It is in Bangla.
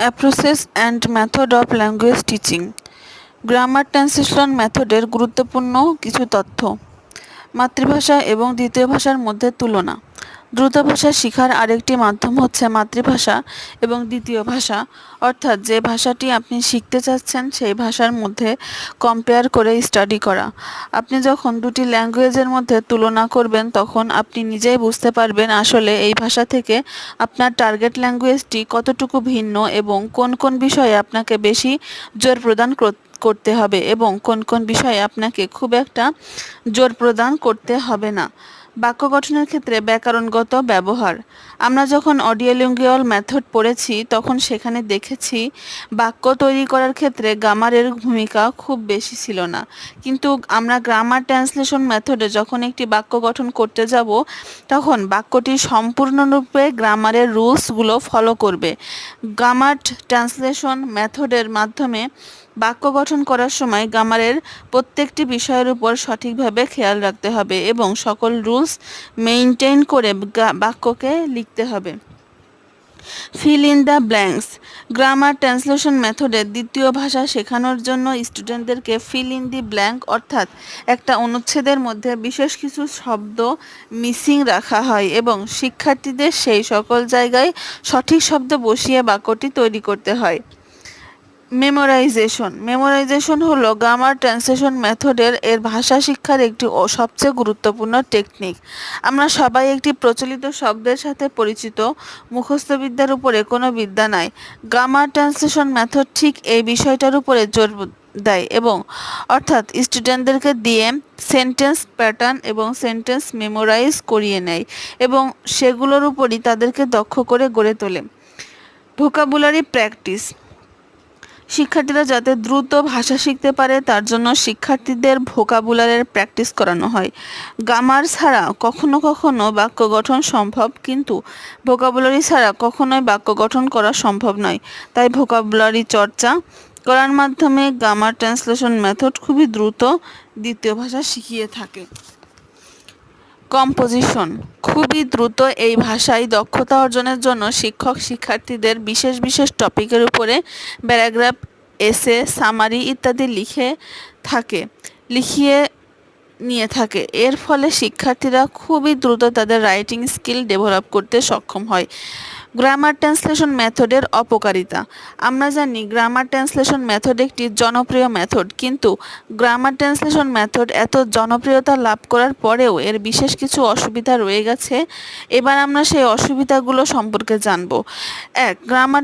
Approaches and method of language teaching grammar translation মেথডের গুরুত্বপূর্ণ কিছু তথ্য। মাতৃভাষা এবং দ্বিতীয় ভাষার মধ্যে তুলনা। দ্রুত ভাষা শেখার আরেকটি মাধ্যম হচ্ছে মাতৃভাষা এবং দ্বিতীয় ভাষা। অর্থাৎ যে ভাষাটি আপনি শিখতে চাচ্ছেন, সেই ভাষার মধ্যে কম্পেয়ার করে স্টাডি করা। আপনি যখন দুটি ল্যাঙ্গুয়েজের মধ্যে তুলনা করবেন, তখন আপনি নিজেই বুঝতে পারবেন আসলে এই ভাষা থেকে আপনার টার্গেট ল্যাঙ্গুয়েজটি কতটুকু ভিন্ন এবং কোন কোন বিষয়ে আপনাকে বেশি জোর প্রদান কর- করতে হবে এবং কোন কোন বিষয়ে আপনাকে খুব একটা জোর প্রদান করতে হবে না। বাক্য গঠনের ক্ষেত্রে ব্যাকরণগত ব্যবহার। আমরা যখন অডিওলিঙ্গুয়াল মেথড পড়েছি, তখন সেখানে দেখেছি বাক্য তৈরি করার ক্ষেত্রে গ্রামারের ভূমিকা খুব বেশি ছিল না। কিন্তু আমরা গ্রামার ট্রান্সলেশন মেথডে যখন একটি বাক্য গঠন করতে যাব, তখন বাক্যটি সম্পূর্ণরূপে গ্রামারের রুলসগুলো ফলো করবে। গ্রামার ট্রান্সলেশন মেথডের মাধ্যমে বাক্য গঠন করার সময় গ্রামারের প্রত্যেকটি বিষয়ের উপর সঠিকভাবে খেয়াল রাখতে হবে এবং সকল রুলস মেইনটেইন করে বাক্যকে লিখতে হবে। Fill in the blanks grammar translation মেথডের দ্বিতীয় ভাষা শেখানোর জন্য স্টুডেন্টদেরকে ফিল ইন দি ব্ল্যাঙ্ক অর্থাৎ একটা অনুচ্ছেদের মধ্যে বিশেষ কিছু শব্দ মিসিং রাখা হয় এবং শিক্ষার্থীদের সেই সকল জায়গায় সঠিক শব্দ বসিয়ে বাক্যটি তৈরি করতে হয়। মেমোরাইজেশন মেমোরাইজেশন হলো গ্রামার ট্রান্সলেশন মেথডের এর ভাষা শিক্ষার একটি সবচেয়ে গুরুত্বপূর্ণ টেকনিক আমরা সবাই একটি প্রচলিত শব্দের সাথে পরিচিত, মুখস্থবিদ্যার উপরে কোনো বিদ্যা নাই। গ্রামার ট্রান্সলেশন মেথড ঠিক এই বিষয়টার উপরে জোর দেয় এবং অর্থাৎ স্টুডেন্টদেরকে দিয়ে সেন্টেন্স প্যাটার্ন এবং সেন্টেন্স মেমোরাইজ করিয়ে নেয় এবং সেগুলোর উপরই তাদেরকে দক্ষ করে গড়ে তোলে। ভোকাবুলারি প্র্যাকটিস শিক্ষার্থীরা যাতে দ্রুত ভাষা শিখতে পারে, তার জন্য শিক্ষার্থীদের ভোকাবুলারের প্র্যাকটিস করানো হয়। গ্রামার ছাড়া কখনো কখনো বাক্য গঠন সম্ভব, কিন্তু ভোকাবুলারি ছাড়া কখনোই বাক্য গঠন করা সম্ভব নয়। তাই ভোকাবুলারি চর্চা করার মাধ্যমে গ্রামার ট্রান্সলেশন মেথড খুবই দ্রুত দ্বিতীয় ভাষা শিখিয়ে থাকে। কম্পোজিশন। খুবই দ্রুত এই ভাষায় দক্ষতা অর্জনের জন্য শিক্ষক শিক্ষার্থীদের বিশেষ বিশেষ টপিকের উপরে প্যারাগ্রাফ, এসে, সামারি ইত্যাদি লিখে থাকে। লিখিয়ে নিয়ে থাকে। এর ফলে শিক্ষার্থীরা খুবই দ্রুত তাদের রাইটিং স্কিল ডেভেলপ করতে সক্ষম হয়। গ্রামার ট্রান্সলেশন মেথডের অপকারিতা। আমরা জানি গ্রামার ট্রান্সলেশন মেথড একটি জনপ্রিয় মেথড কিন্তু গ্রামার ট্রান্সলেশন মেথড এত জনপ্রিয়তা লাভ করার পরেও এর বিশেষ কিছু অসুবিধা রয়ে গেছে। এবার আমরা সেই অসুবিধাগুলো সম্পর্কে জানব। এক গ্রামার